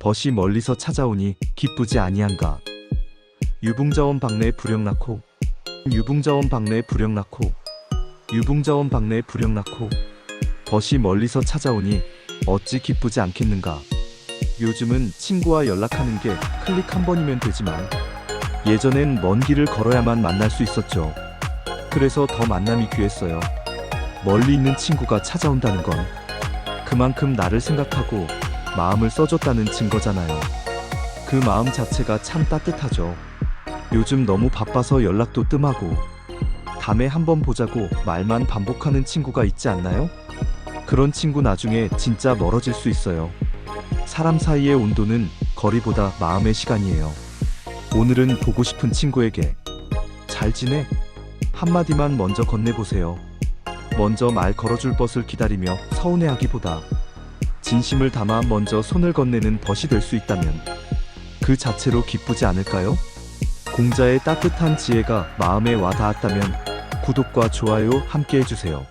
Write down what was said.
벗이 멀리서 찾아오니 기쁘지 아니한가. 유붕자원 박내 불영 낳고 유붕자원 박내 불영 낳고 유붕자원 박내 불영 낳고 벗이 멀리서 찾아오니 어찌 기쁘지 않겠는가. 요즘은 친구와 연락하는 게 클릭 한 번이면 되지만 예전엔 먼 길을 걸어야만 만날 수 있었죠. 그래서 더 만남이 귀했어요. 멀리 있는 친구가 찾아온다는 건 그만큼 나를 생각하고 마음을 써줬다는 증거잖아요. 그 마음 자체가 참 따뜻하죠. 요즘 너무 바빠서 연락도 뜸하고 다음에 한번 보자고 말만 반복하는 친구가 있지 않나요? 그런 친구 나중에 진짜 멀어질 수 있어요. 사람 사이의 온도는 거리보다 마음의 시간이에요. 오늘은 보고 싶은 친구에게 잘 지내? 한마디만 먼저 건네보세요. 먼저 말 걸어줄 것을 기다리며 서운해하기보다 진심을 담아 먼저 손을 건네는 벗이 될 수 있다면 그 자체로 기쁘지 않을까요? 공자의 따뜻한 지혜가 마음에 와 닿았다면 구독과 좋아요 함께 해주세요.